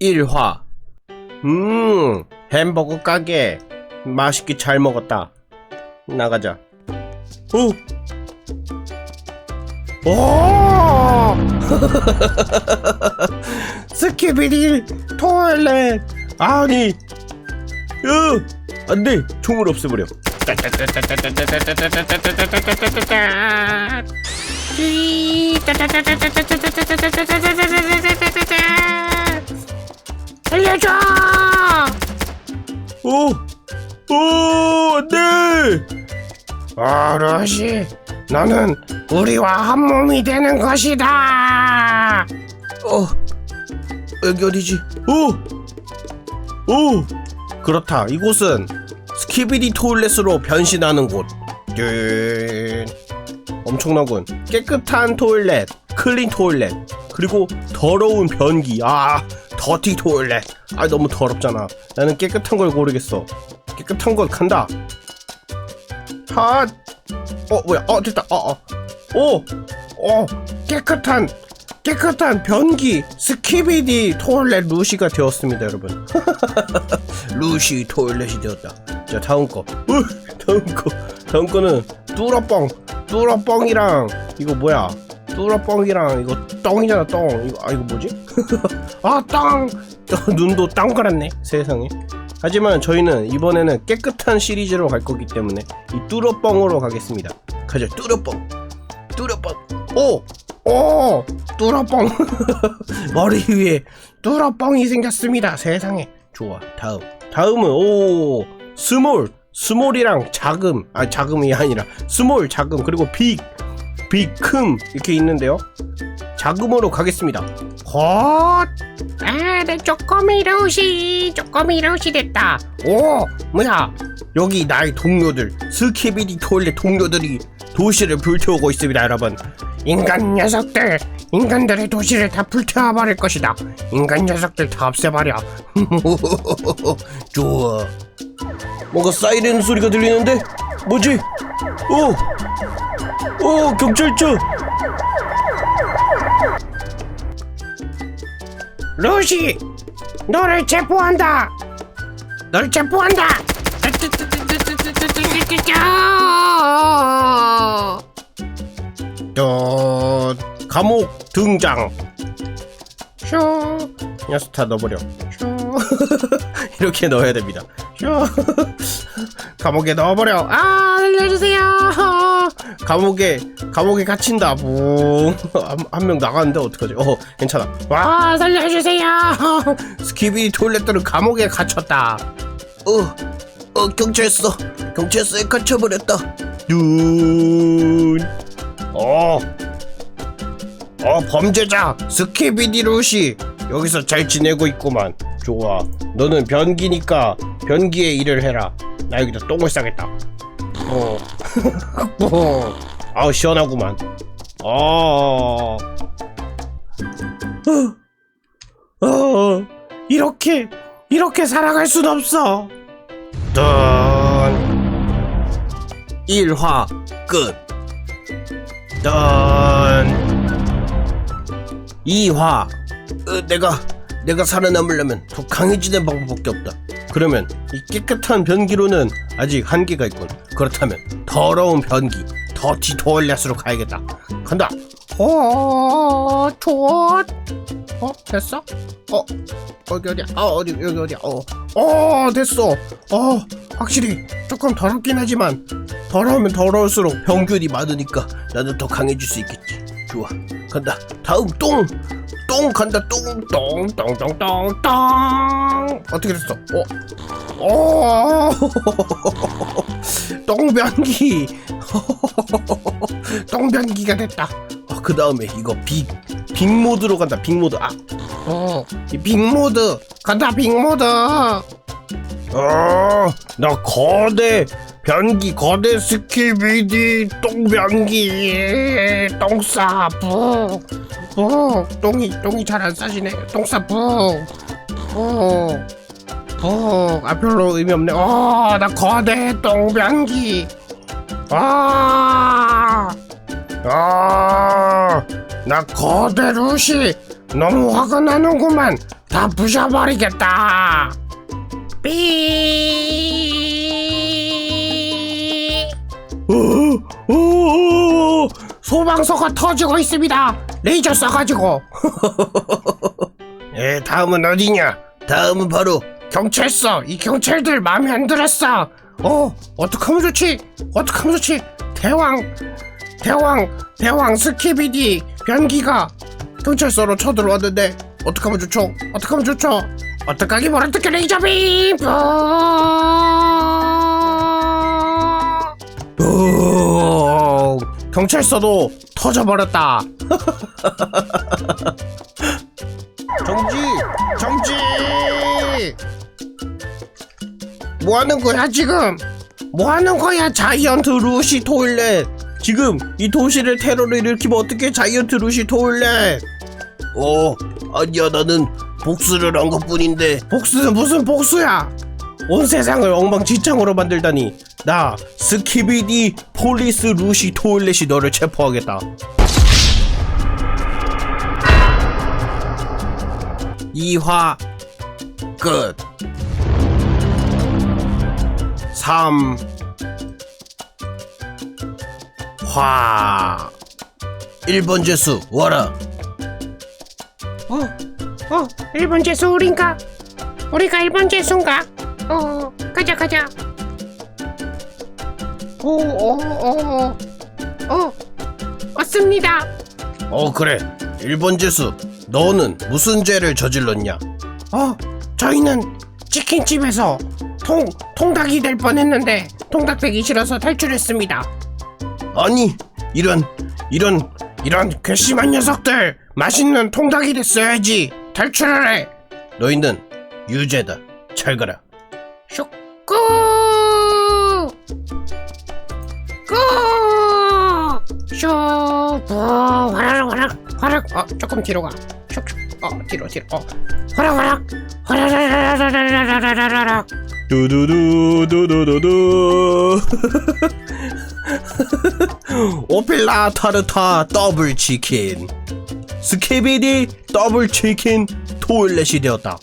1화 음 햄버거 가게 맛있게 잘 먹었다 나가자 오! 오! 스키비디 토일렛 아니 으 안돼 총을 없애버려 알려줘! 오! 오! 안 돼! 어르시, 너는 우리와 한 몸이 되는 것이다. 어 여기 어디지? 오! 오! 그렇다 이곳은 스키비디 토일렛으로 변신하는 곳 짠. 엄청나군 깨끗한 토일렛 클린 토일렛 그리고 더러운 변기 아 더티 토일렛. 아 너무 더럽잖아. 나는 깨끗한 걸 고르겠어. 깨끗한 걸 간다. 핫! 어 뭐야? 어 됐다. 어어. 오! 어 깨끗한 깨끗한 변기 스키비디 토일렛 루시가 되었습니다 여러분. 루시 토일렛이 되었다. 자 다음 거. 으, 다음 거. 다음 거는 뚜러뻥. 뚜러뻥이랑 이거 뭐야 뚜러뻥이랑 이거 똥이잖아 똥. 이거 아 이거 뭐지? 아땅! 눈도 땅 갈았네 세상에. 하지만 저희는 이번에는 깨끗한 시리즈로 갈 거기 때문에 이 뚜러뻥으로 가겠습니다. 가자 뚜러뻥. 뚜러뻥. 오! 오! 뚜러뻥. 머리 위에 뚜러뻥이 생겼습니다 세상에. 좋아 다음. 다음은 오! 스몰. 스몰이랑 자금. 아 자금이 아니라 스몰 자금 그리고 빅 빅금 이렇게 있는데요 자금으로 가겠습니다 헛! 아, 내 쪼꼬미 루시, 쪼꼬미 루시 됐다. 오 뭐야 여기 나의 동료들 스키비디 토일렛 동료들이 도시를 불태우고 있습니다 여러분 인간 녀석들, 인간들의 도시를 다 불태워버릴 것이다. 인간 녀석들 다 없애버려. 좋아 뭔가 사이렌 소리가 들리는데 뭐지 오! 오 경찰차 루시, 너를 체포한다. 널 체포한다. 또 감옥 등장 쇼, 녀석 다 넣어버려 쇼, 이렇게 넣어야 됩니다 쇼. 감옥에 넣어버려 아, 알려주세요. 감옥에 감옥에 갇힌다. 뭐한 명 나갔는데 어떡하지? 어 괜찮아. 와, 살려주세요. 스키비 토일렛들은 감옥에 갇혔다. 어, 어 경찰서. 경찰서에 갇혀버렸다. 눈. 어, 어 범죄자. 스키비디 루시. 여기서 잘 지내고 있구만. 좋아. 너는 변기니까 변기에 일을 해라. 나 여기다 똥을 싸겠다 어, 어. 아우 시원하구만 어, 어, 이렇게, 이렇게 살아갈 순 없어. 던 1화 끝. 던 2화 어, 내가 내가 살아남으려면 더 강해지는 방법밖에 없다. 그러면 이 깨끗한 변기로는 아직 한계가 있군. 그렇다면 더러운 변기, 더티 토일렛으로 가야겠다. 간다. 어, 좋아. 어, 됐어? 어 어디 어디야? 어 어디 여기 어디야? 어, 어 됐어. 어 확실히 조금 더럽긴 하지만 더러우면 더러울수록 병균이 많으니까 나는 더 강해질 수 있겠지. 좋아 간다. 다음 똥. 똥 간다. 똥똥똥똥똥똥. 어떻게 됐어? 어? 어. 똥변기. 똥변기가 됐다. 어, 그 다음에 이거 빅 빅모드로 간다. 빅모드. 아. 어, 이 빅모드. 간다 빅모드. 어나 거대 변기 거대 스키비디 똥변기. 똥싸 푹 푹, 똥이 똥이 잘 안 싸지네. 똥싸 푹 푹, 푹, 아 별로 의미 없네. 어나 거대 똥변기. 아, 아, 나 거대 루시. 너무 화가 나는구만. 다 부셔버리겠다. 삐. 어, 어, 어, 소방서가 터지고 있습니다. 레이저 쏴가지고 예, 다음은 어디냐? 다음은 바로 경찰서. 이 경찰들 마음에 안 들었어. 어, 어떡하면 좋지? 어떡하면 좋지? 대왕, 대왕, 대왕 스키비디 변기가 경찰서로 쳐들어왔는데 어떡하면 좋죠? 어떡하면 좋죠? 어떡하기 뭘 어떻게 레이저빔! 어, 경찰서도 터져버렸다. 정지, 정지. 뭐 하는 거야 지금? 뭐 하는 거야 자이언트 루시 토일렛? 지금 이 도시를 테러를 일으키면 어떻게 자이언트 루시 토일렛? 어, 아니야 나는 복수를 한 것 뿐인데. 복수는 무슨 복수야? 온 세상을 엉망진창으로 만들다니 나 스키비디 폴리스 루시 토일렛이 너를 체포하겠다 이화 끝 3. 화 1번 재수 와라 어, 어, 일본 제수 우린가? 우리가 일본 제수인가? 어, 가자 가자. 오, 오, 오, 어, 왔습니다. 어 그래 1번 재수 너는 무슨 죄를 저질렀냐 어, 저희는 치킨집에서 통 통닭이 될 뻔했는데 통닭배기 싫어서 탈출했습니다. 아니 이런 이런 이런 괘씸한 녀석들 맛있는 통닭이 됐어야지 탈출을 해. 너희는 유죄다 잘 가라 슉, 꾸! 슉, 부, 화라락, 화락, 화락. 어, 조금 뒤로 가. 슉, 슉. 어, 뒤로, 뒤로. 어, 화락, 화락. 화라라라라라라라라라락. 두두두 두두두두 오필라 타르타 더블 치킨 스케비디 더블 치킨 토일렛이 되었다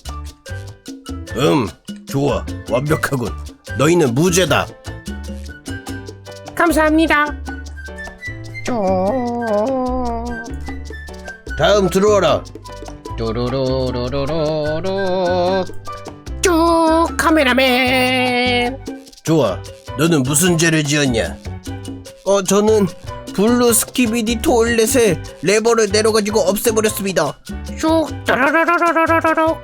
음 좋아 완벽하군 너희는 무죄다 감사합니다. 쭉, 다음 들어와라. 뚜루루루루루루. 쭉, 카메라맨. 좋아. 너는 무슨 죄를 지었냐? 어 저는 블루 스키비디 토일렛에 레버를 내려가지고 없애버렸습니다. 쭉 따라라라라라라라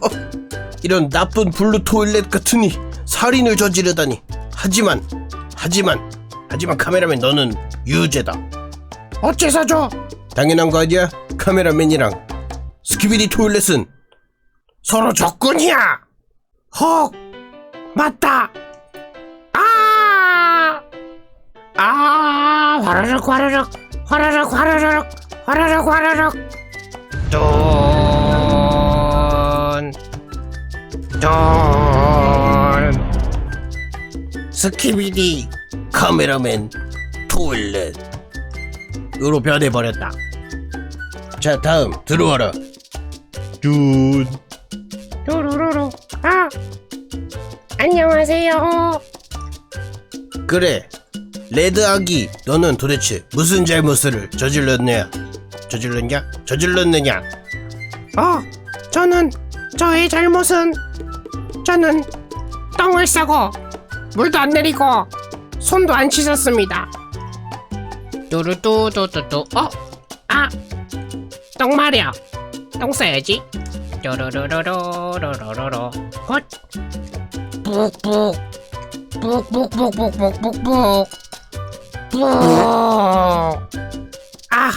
어. 이런 나쁜 블루 토일렛 같으니 살인을 저지르다니. 하지만 하지만 하지만 카메라맨 너는 유죄다. 어째서죠? 당연한 거 아니야? 카메라맨이랑. 스키비디 토일렛은 서로 적군이야. 헉, 맞다. 아, 아, 화라락 화라락 화라락 화라락 화라락 화라락. 돈, 스키비디 카메라맨 토일렛. 으로 변해버렸다. 자 다음 들어와라. 준 루루루루. 아, 안녕하세요. 그래. 레드 아기 너는 도대체 무슨 잘못을 저질렀냐? 저질렀냐? 저질렀느냐? 어, 저는 저의 잘못은 저는 똥을 싸고 물도 안 내리고 손도 안 씻었습니다. 뚜루뚜뚜뚜뚜 어, 아, 똥 말이야. 똥 싸야지. 뚜루루루루루루루루 헛, 뿍뿍, 뿍뿍뿍뿍뿍뿍, 뿍. 아,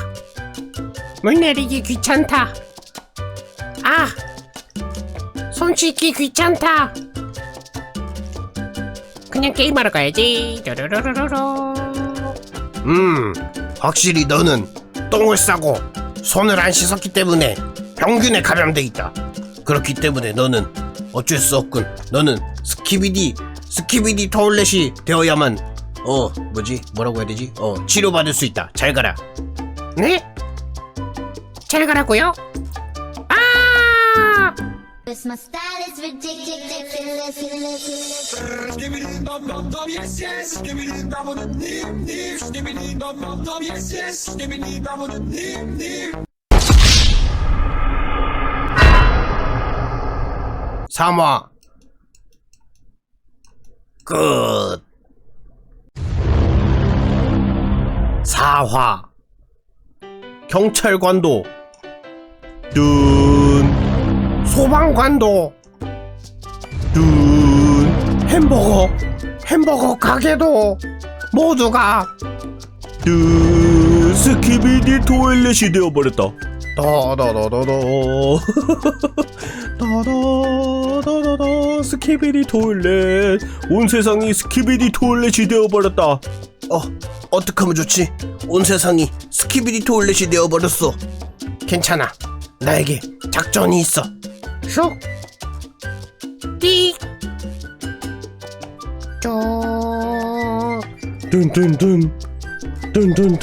물 내리기 귀찮다. 아, 손 씻기 귀찮다. 그냥 게임하러 가야지. 뾰로로로로로. 음, 확실히 너는 똥을 싸고 손을 안 씻었기 때문에 병균에 감염돼 있다. 그렇기 때문에 너는 어쩔 수 없군. 너는 스키비디 스키비디 토일렛이 되어야만 어 뭐지 뭐라고 해야 되지? 어 치료받을 수 있다. 잘 가라. 네? 잘 가라고요? 아! Cause my style is ridiculous. 삼화 끝. 사화 경찰관도 둔 소방관도 둔 햄버거 햄버거 가게도 모두가 둔 스키비디 토일렛이 되어버렸다. 따다다다다 따다다다다 스키비디 토일렛. 온 세상이 스키비디 토일렛이 되어버렸다. 어 어떡하면 좋지? 온 세상이 스키비디 토일렛이 되어버렸어. 괜찮아. 나에게 작전이 있어 슉 띡. 쭉. 뚠뚠뚠 뚠뚠뚠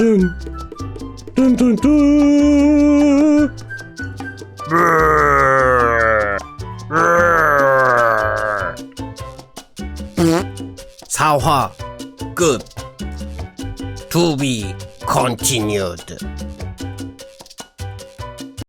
뚠뚠뚠 사화 끝. To be continued